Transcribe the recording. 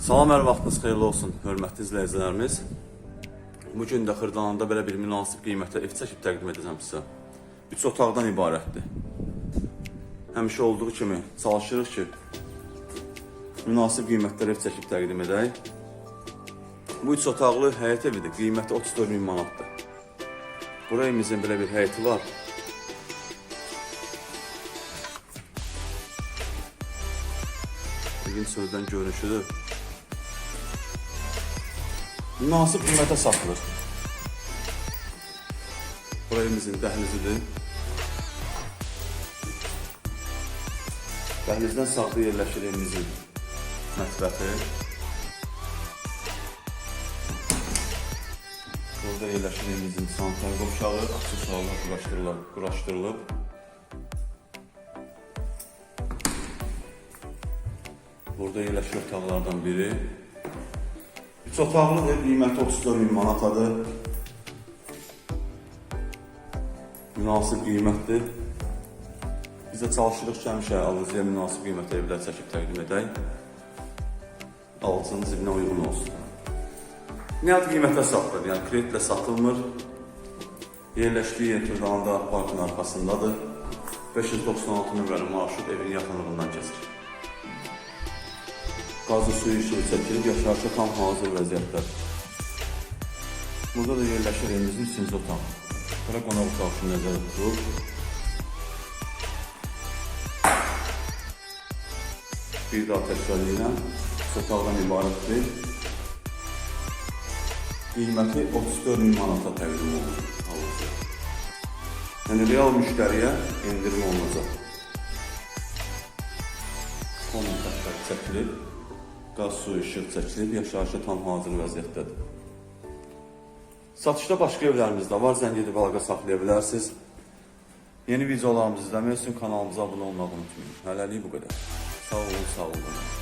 Salam, hər vaxtınız xeyirli olsun, hörmətli izləyicilərimiz. Bu gün də Xırdananda belə bir münasib qiymətə ev çəkib təqdim edəcəm sizə. 3 otaqdan ibarətdir. Həmişə olduğu kimi çalışırıq ki, münasib qiymətlər ev çəkib təqdim edək. Bu 3 otaqlı həyət evidir, qiyməti 34 min manatdır. Bura evimizin belə bir həyəti var. Evin sözdən görünüşüdür. Münasib qiymətə satılır. Bura evimizin dəhlizidir. Dəhlizdən sağda yerləşir evimizin mətbəxi. Burada yerləşir evimizin sanitar qovşağı, aksesuarlar quraşdırılıb. quraşdırılıb. Burada yerləşir otaqlardan biri. Üç otaqlıdır, qiyməti 34 min manatadır. Münasib qiymətdir. Biz də çalışırıq ki, həmişə alıcıya münasib qiymətə evlər çəkib təqdim edək. Alıcının cibinə uyğun olsun. Nəhayət qiymətə satılır, yəni kreditlə satılmır. Yerləşdiyi yer Türkanda parkın arxasındadır. 596 nömrəli marşrut evin yaxınlığından keçir. Qazı suyu işığı çəkilib, yaşayışa tam hazır vəziyyətdə. Burada da yerləşir evimizin üçüncü otağı. Bura qonaq üçün nəzərdə tutulub. Bir daha təkrarlayıram. Otaqdan ibarətdir. Qiyməti 34 min manata təqdim olunur. Yəni real müştəriyə endirim olunacaq. Komunikatlar çəkilib, qaz su işıq çəkilib, yaşayışa tam hazır vəziyyətdədir. Satışda başqa evlərimiz də var, zəng edib əlaqə saxlaya bilərsiniz. Yeni videolarımızı izləmək üçün kanalımıza abunə olmağı unutmayın. Hələlik bu qədər. Sağ olun, sağ olun.